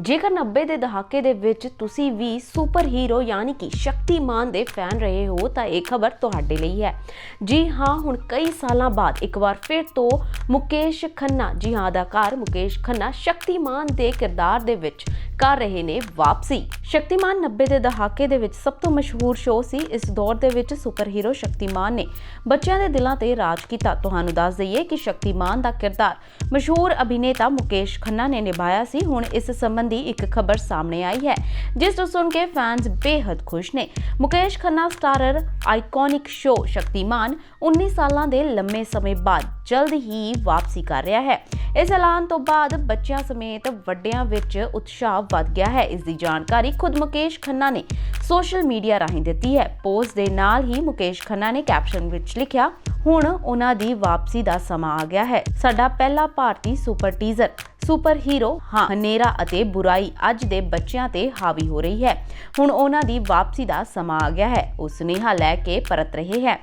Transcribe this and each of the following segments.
ਜੇਕਰ 90 ਦੇ ਦਹਾਕੇ ਦੇ ਵਿੱਚ ਤੁਸੀਂ ਵੀ ਸੁਪਰ ਹੀਰੋ ਯਾਨੀ ਕਿ ਸ਼ਕਤੀਮਾਨ ਦੇ ਫੈਨ ਰਹੇ ਹੋ, ਤਾਂ ਇਹ ਖਬਰ ਤੁਹਾਡੇ ਲਈ ਹੈ। ਜੀ ਹਾਂ, ਹੁਣ ਕਈ ਸਾਲਾਂ ਬਾਅਦ ਇੱਕ ਵਾਰ ਫਿਰ ਤੋਂ ਮੁਕੇਸ਼ ਖੰਨਾ, ਜੀ ਹਾਂ, ਅਦਾਕਾਰ ਮੁਕੇਸ਼ ਖੰਨਾ ਸ਼ਕਤੀਮਾਨ ਦੇ ਕਿਰਦਾਰ ਦੇ ਵਿੱਚ ਕਰ ਰਹੇ ਨੇ ਵਾਪਸੀ। ਸ਼ਕਤੀਮਾਨ 90 ਦੇ ਦਹਾਕੇ ਦੇ ਵਿੱਚ ਸਭ ਤੋਂ ਮਸ਼ਹੂਰ ਸ਼ੋਅ ਸੀ, ਇਸ ਦੌਰ ਦੇ ਵਿੱਚ ਸੁਪਰ ਹੀਰੋ ਸ਼ਕਤੀਮਾਨ ਨੇ ਬੱਚਿਆਂ ਦੇ ਦਿਲਾਂ ਤੇ ਰਾਜ ਕੀਤਾ। ਤੁਹਾਨੂੰ ਦੱਸ ਦਈਏ ਕਿ ਸ਼ਕਤੀਮਾਨ ਦਾ ਕਿਰਦਾਰ ਮਸ਼ਹੂਰ ਅਭਿਨੇਤਾ ਮੁਕੇਸ਼ ਖੰਨਾ ਨੇ ਨਿਭਾਇਆ ਸੀ। ਹੁਣ ਇਸ ਸੰਬੰਧੀ ਇੱਕ ਖਬਰ ਸਾਹਮਣੇ ਆਈ ਹੈ, ਜਿਸ ਨੂੰ ਸੁਣ ਕੇ ਫੈਨਸ ਬੇहद ਖੁਸ਼ ਨੇ। Mukesh Khanna starrer iconic show Shaktimaan 19 ਸਾਲਾਂ ਦੇ ਲੰਮੇ ਸਮੇਂ ਬਾਅਦ ਜਲਦ ਹੀ ਵਾਪਸੀ ਕਰ ਰਿਹਾ ਹੈ। ਇਸ ਐਲਾਨ ਤੋਂ ਬਾਅਦ ਬੱਚਿਆਂ ਸਮੇਤ ਵੱਡਿਆਂ ਵਿੱਚ ਉਤਸ਼ਾਹ ਵੱਧ ਗਿਆ ਹੈ। ਇਸ ਦੀ ਜਾਣਕਾਰੀ ਖੁਦ ਮੁਕੇਸ਼ ਖੰਨਾ ਨੇ ਸੋਸ਼ਲ ਮੀਡੀਆ ਰਾਹੀਂ ਦਿੱਤੀ ਹੈ। ਪੋਸਟ ਦੇ ਨਾਲ ਹੀ ਮੁਕੇਸ਼ ਖੰਨਾ ਨੇ ਕੈਪਸ਼ਨ ਵਿੱਚ ਲਿਖਿਆ ਹੁਣ ਉਹਨਾਂ ਦੀ ਵਾਪਸੀ ਦਾ ਸਮਾਂ ਆ ਗਿਆ ਹੈ। ਸਾਡਾ ਪਹਿਲਾ ਭਾਰਤੀ ਸੁਪਰ ਟੀਜ਼ਰ, ਸੁਪਰ ਹੀਰੋ ਹਾਂ, ਹਨੇਰਾ ਅਤੇ ਬੁਰਾਈ ਅੱਜ ਦੇ ਬੱਚਿਆਂ ਤੇ ਹਾਵੀ ਹੋ ਰਹੀ ਹੈ। ਹੁਣ ਉਹਨਾਂ ਦੀ ਵਾਪਸੀ ਦਾ ਸਮਾਂ ਆ ਗਿਆ ਹੈ। ਉਹ ਸੁਨੇਹਾ ਲੈ ਕੇ ਪਰਤ ਰਹੇ ਹੈ।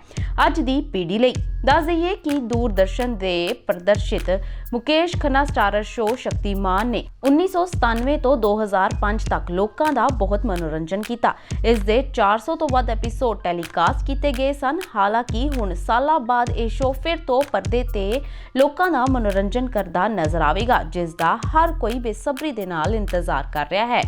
ਅੱਜ ਦੀ ਪੀੜ੍ਹੀ ਲਈ ਦੱਸ ਦਈਏ ਕਿ ਦੂਰਦਰਸ਼ਨ ਦੇ ਪ੍ਰਦਰਸ਼ਿਤ ਮੁਕੇਸ਼ ਖੰਨਾ ਸਟਾਰਰ ਸ਼ੋਅ ਸ਼ਕਤੀਮਾਨ ਨੇ 1997 ਤੋਂ 2005 ਤੱਕ ਲੋਕਾਂ ਦਾ ਬਹੁਤ ਮਨੋਰੰਜਨ ਕੀਤਾ। ਇਸ ਦੇ 400 ਤੋਂ ਵੱਧ ਐਪੀਸੋਡ ਟੈਲੀਕਾਸਟ ਕੀਤੇ ਗਏ ਸਨ। ਹਾਲਾਂਕਿ ਹੁਣ ਸਾਲਾਂ ਬਾਅਦ ਇਹ ਸ਼ੋਅ ਫਿਰ ਤੋਂ ਪਰਦੇ ਤੇ ਲੋਕਾਂ ਦਾ ਮਨੋਰੰਜਨ ਕਰਦਾ ਨਜ਼ਰ ਆਵੇਗਾ, ਜਿਸ ਦਾ ਹਰ ਕੋਈ ਬੇਸਬਰੀ ਦੇ ਨਾਲ ਇੰਤਜ਼ਾਰ ਕਰ ਰਿਹਾ ਹੈ।